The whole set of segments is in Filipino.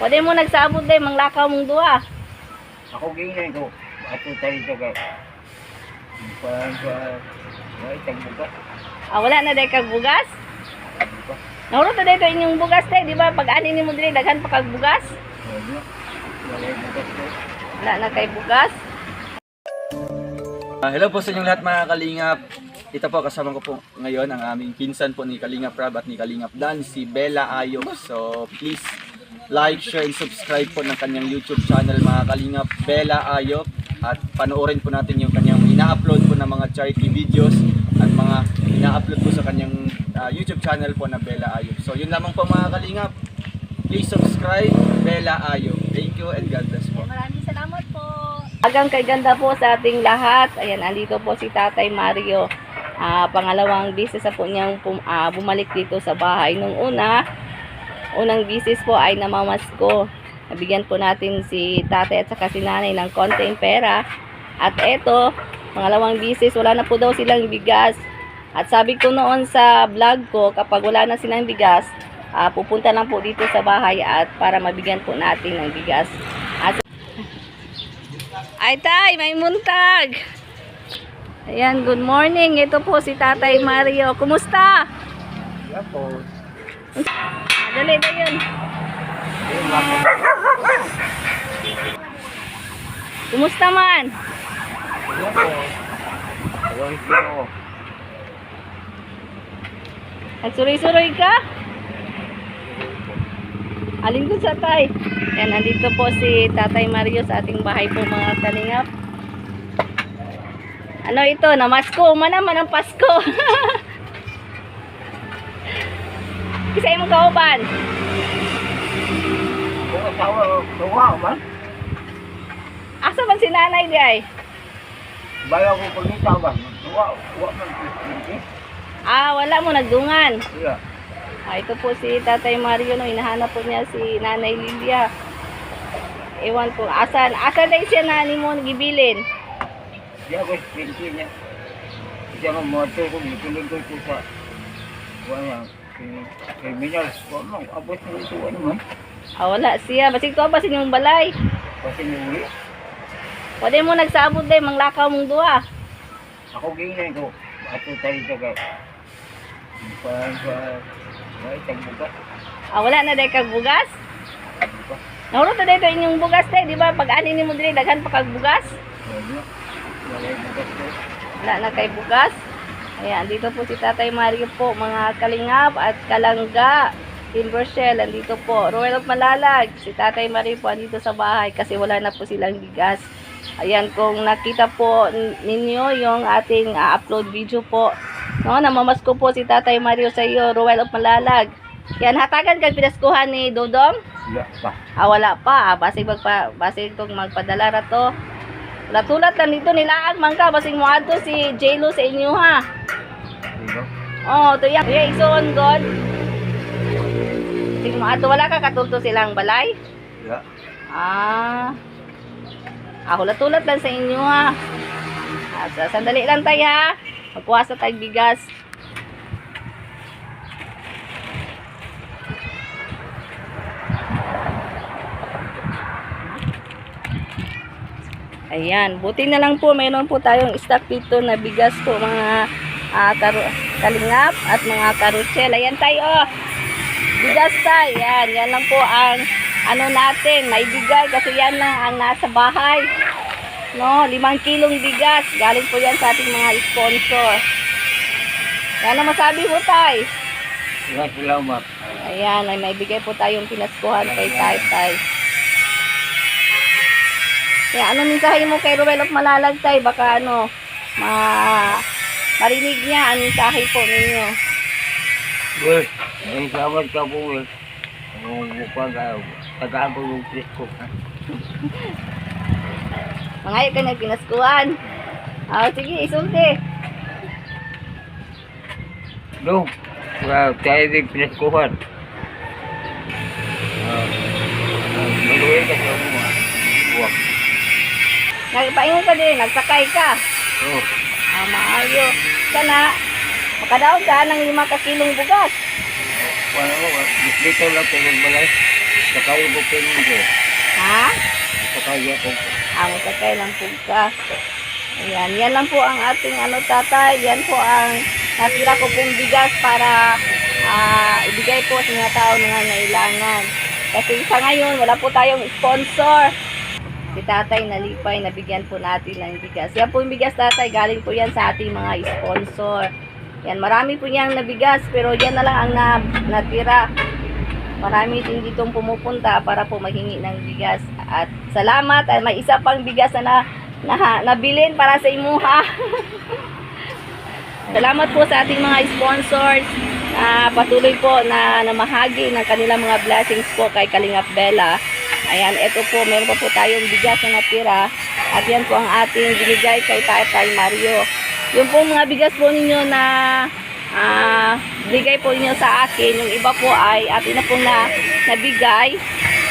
Pwede mo nagsabot din, manglakaw mong duha. Ako ganyan ko. Ato tayo sa kay. Parang sa... Ay, tagbuka. Ah, wala na dahil kag bugas? Tagbuka. Naurot na dito inyong bugas tayo, di ba? Pag ani ni mo dili, daghan pa kag bugas. Wala. Na kay bugas. Ah, hello po sa inyong lahat mga kalingap. Ito po kasama ko po ngayon ang aming pinsan po ni Kalingap Rab at ni Kalingap Dan, si Bella Ayok. So please like, share, and subscribe po ng kanyang YouTube channel mga Kalingap Bella Ayok. At panoorin po natin yung kanyang ina-upload po ng mga charity videos at mga ina-upload po sa kanyang ah, YouTube channel po na Bella Ayok. So yun lamang po mga Kalingap. Please subscribe Bella Ayok. Thank you and God bless po. Maraming salamat po. Agang kay ganda po sa ating lahat. Ayan, andito po si Tatay Mario. Ah, pangalawang bisis na po niyang pum- ah, bumalik dito sa bahay. Nung una, unang bisis po ay namamasko. Nabigyan po natin si tatay at saka si nanay ng konting pera. At eto, pangalawang bisis, wala na po daw silang bigas. At sabi ko noon sa vlog ko, kapag wala na silang bigas, ah, pupunta lang po dito sa bahay at para mabigyan po natin ng bigas. At ay tay, may muntag. Ayan, good morning. Ito po si Tatay Mario. Kumusta? Wala po. Ah, Dali na yun. Kumusta man? Nagsuroy-suroy ka? Alin ko sa tay? Yan, nandito po si Tatay Mario sa ating bahay po mga kalingap. Ano ito? Namasko. Manaman ang Pasko. Kasi mong kauban. Man. Asa man si nanay di ay? Bala ko pagkita ba? Tuwa, tuwa man. Ah, wala mo nagdungan. Ah, ito po si Tatay Mario no, hinahanap po niya si Nanay Lilia. Ewan ko, asan, asan na siya nani mo gibilin? Dia ko pinti niya. Dia ko motor ko, bikiling ko ito sa... Wala, criminal. Wala, abot na ito, ano man. Ah, wala siya. Basig ko basin yung balay. Kasi niuli. Pwede mo nagsabot din, manglakaw mong duha. Ako ganyan ko. Ato tayo kay. Parang sa... Ay, tagbuka. Ah, wala na dahil kag bugas? Tagbuka. Naurot na dito inyong bugas tayo, di ba? Pag ani ni mo dili, daghan pa kag bugas. Ko. Wala na kay bugas. Ayan, dito po si Tatay Mario po, mga kalingap at kalangga. Timber Shell, andito po. Royal of Malalag, si Tatay Mario po andito sa bahay kasi wala na po silang bigas. Ayan, kung nakita po ninyo yung ating ah, upload video po, no, namamasko po si Tatay Mario sa iyo, Royal of Malalag. Yan, hatagan kang pinaskuhan ni Dodong? Wala pa. Ah, wala pa. Ah, basig magpa, basig kong magpadala ra to. Natulat lang dito nilaan man ka basig mo adto si Jelo sa inyo ha. Diba? Oh, to yang yeah, ison god. Basig mo adto wala ka katulto silang balay. Wala. Ah. Ah, hulat-hulat lang sa inyo ha. Ah, sa- sandali lang tayo ha. Magkuha sa tayong bigas. Ayan, buti na lang po mayroon po tayong stock dito na bigas po mga ah, karu- kalingap at mga karusel. Ayan tayo. Bigas tayo. Yan, yan lang po ang ano natin, may bigay kasi yan lang ang nasa bahay. No, limang kilong bigas. Galing po yan sa ating mga sponsor. Yan ang masabi mo tay. Wala salamat. Ayan, ay may bigay po tayong pinaskuhan kay Tay Tay. Kaya ano mensahe mo kay Ruel of Malalag Tay? Baka ano, ma marinig niya ang mensahe po ninyo. Well, may salamat ka po. Ang ka, tagaan ko yung trip ko. Mga ka na pinaskuhan. Ah, sige, isulti. No, tayo din pinaskuhan. Nagpaingon ka din, nagsakay ka. Oh, Ah, maayo. Sana, makadaog ka ng lima ka kilong bugas. wala ko. Dito lang tayo magbalay. Sakay ko ko. Ha? Sakay ako. Ang sakay ng pugka. Ayan, yan lang po ang ating ano tatay. Yan po ang natira ko pong bigas para ah, ibigay po sa mga tao na nangangailangan. Kasi sa ngayon, wala po tayong sponsor. Si tatay nalipay, nabigyan po natin ng bigas. Yan po yung bigas tatay, galing po yan sa ating mga sponsor. Yan, marami po niyang nabigas, pero yan na lang ang na, natira. Marami din ditong pumupunta para po mahingi ng bigas. At salamat, at may isa pang bigas na, na, na nabilin para sa imuha. salamat po sa ating mga sponsors na patuloy po na namahagi ng kanilang mga blessings po kay Kalingap Bella. Ayan, ito po, meron pa po tayong bigas na natira. At yan po ang ating binigay kay Tatay Mario. Yung po mga bigas po ninyo na ah bigay po ninyo sa akin. Yung iba po ay atin na po na nabigay.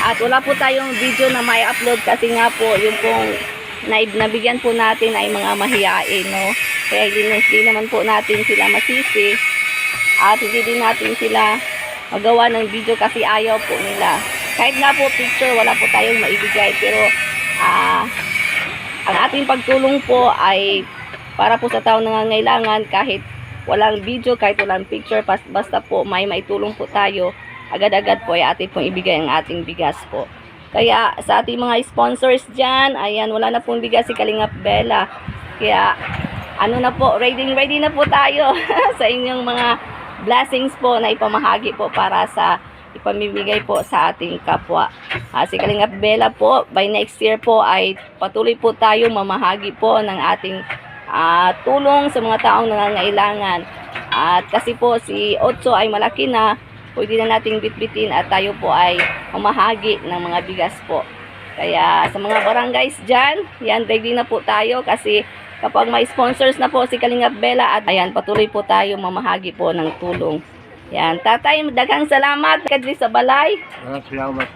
At wala po tayong video na may upload kasi nga po yung pong na nabigyan po natin ay mga mahiyain, no? Kaya hindi, hindi naman po natin sila masisi. At hindi din natin sila magawa ng video kasi ayaw po nila. Kahit nga po picture, wala po tayong maibigay. Pero ah ang ating pagtulong po ay para po sa tao nangangailangan kahit walang video, kahit walang picture, basta po may maitulong po tayo, agad-agad po ay ating pong ibigay ang ating bigas po. Kaya sa ating mga sponsors dyan, ayan, wala na pong bigas si Kalingap Bella. Kaya ano na po, ready ready na po tayo sa inyong mga blessings po na ipamahagi po para sa ipamimigay po sa ating kapwa. Ah, si Kalingap Bella po, by next year po ay patuloy po tayo mamahagi po ng ating ah, tulong sa mga taong nangangailangan. At kasi po si Otso ay malaki na, pwede na nating bitbitin at tayo po ay mamahagi ng mga bigas po. Kaya sa mga barangays dyan, yan ready na po tayo kasi kapag may sponsors na po si Kalingap Bella at ayan patuloy po tayo mamahagi po ng tulong. Yan, tatay, daghang salamat kadri sa balay. Salamat.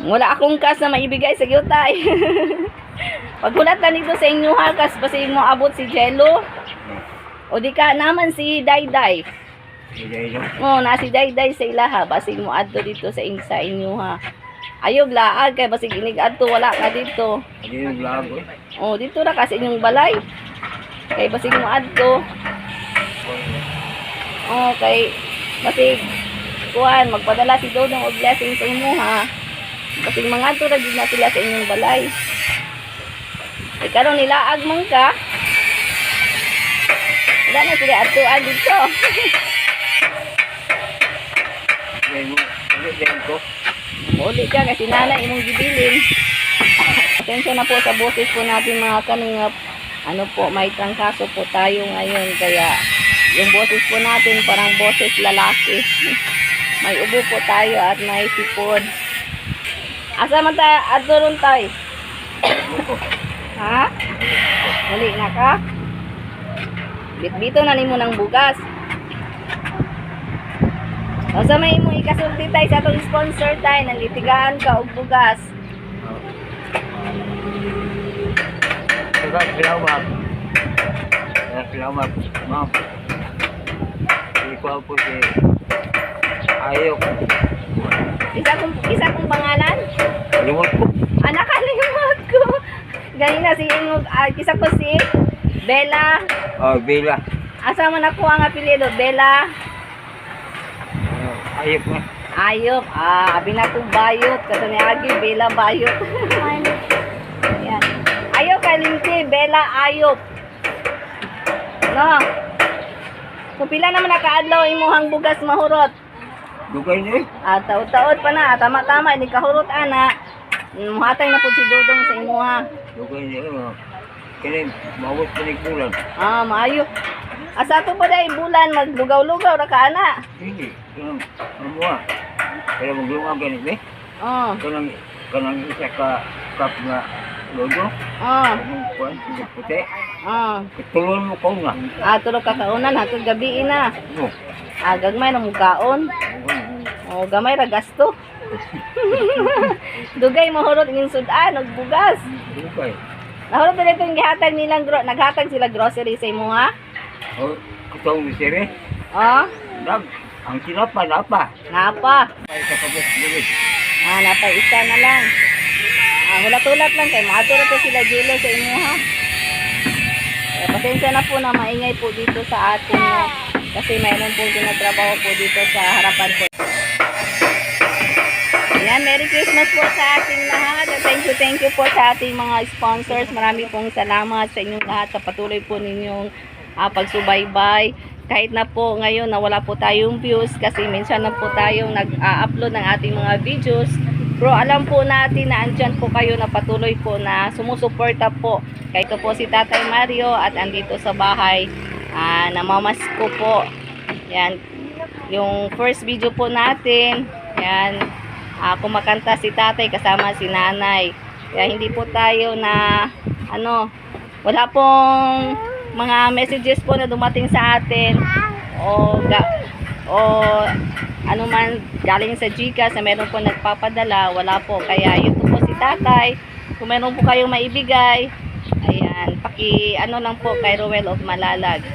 Wala akong kas na maibigay sa iyo, tay. Paghulat na nito sa inyo ha, kas basi mo abot si Jello. O di ka naman si Dayday. Ito. O, na si Dayday sa ilaha, basi mo adto dito sa, in, sa inyo ha. Ayog laag kay basi ginig adto wala ka dito. Hindi yung lago. O, dito na kasi inyong balay. Kay basi mo adto. O, kay basi kuan magpadala si Dodong og blessing sa imo ha. Basi mga adto ra gid na sila sa inyong balay. Kay karon nila agmang ka. Wala na sila dito. Hindi din ko. Uli ka kasi nanay imong gibilin. Atensyon na po sa boses po natin mga kaningap. Ano po, may trangkaso po tayo ngayon. Kaya yung boses po natin parang boses lalaki. may ubo po tayo at may sipod. Asa man tayo? Adto ron tayo. ha? Uli na ka? Bitbito na nimo ng bugas. O sa may imong ikasulti tayo sa atong sponsor tayo, nalitigaan ka og bugas. Maraming salamat. Maraming salamat. Ko po si Ayok. Isa kong, isa kong pangalan? Limot ko. Ah, nakalimot ko. Ganina si Ingog, ah, isa ko si Bella. Oh, Bila. Asa man ako ang apelyido? Bella Uh, ayok na. Ayop. Ah, abi na kong bayot. Kato ni Agi, Bella Bayot. Ayan. Ayop kalimti, Bella Ayop. No. Kung pila naman nakaadlaw imuhang bugas mahurot. Dugay eh. Ah, taod-taod pa na. Tama-tama, hindi kahurot ana. Muhatay na po si Dudong sa imuha. Dugay niyo eh. Kini, mawat pa ni kulan. Ah, maayo. Asa to pa dai bulan maglugaw-lugaw ra ka ana. Hindi. Kanang, mamuha. Kaya maglunga ganit eh. Oh, Kanang, kanang isa ka cup nga logo. oh, Kanang kuwan, hindi puti. Oh. Katulon mo ko nga. Ah, tulog ka kaunan hangtod gabi na. No. Ah, gagmay na mukaon. Oh, gamay ra gasto. Dugay mahurot ng sudan og bugas. Dugay. Nahurot na dito yung gihatag nilang gro naghatag sila grocery sa imo ha. Oh, katong misere. Oh, Dag, Ang sinapa. Napa. Bilis. Ah, napa isa na lang. Ah, hulat-hulat lang kay matura to sila Julo sa inyo ha. Eh, pasensya na po na maingay po dito sa atin no? kasi mayroon po tinatrabaho po dito sa harapan po. Ayan, Merry Christmas po sa ating lahat. At Thank you, thank you po sa ating mga sponsors. Marami pong salamat sa inyong lahat sa patuloy po ninyong ah, pagsubaybay. Kahit na po ngayon na wala po tayong views kasi minsan na po tayong nag-upload ng ating mga videos. Pero alam po natin na andyan po kayo na patuloy po na sumusuporta po. Kahit po si Tatay Mario at andito sa bahay. Ah, namamasko po. Yan. Yung first video po natin. Yan ah, kumakanta si tatay kasama si nanay. Kaya hindi po tayo na ano, wala pong mga messages po na dumating sa atin o o ano man galing sa Gcash na meron po nagpapadala, wala po. Kaya yun po, po si tatay. Kung meron po kayong maibigay, ayan, paki ano lang po kay Rowell of Malalag.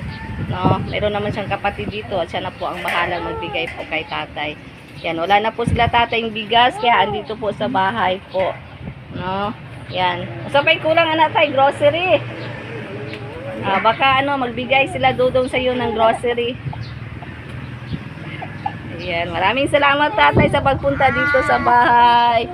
No, meron naman siyang kapatid dito at siya na po ang bahalang magbigay po kay tatay. Yan, wala na po sila tatayong bigas, kaya andito po sa bahay po. No? Yan. Sabay kulang anak tayo, grocery. Ah, baka ano, magbigay sila dudong sa iyo ng grocery. Ayan, maraming salamat tatay sa pagpunta dito sa bahay.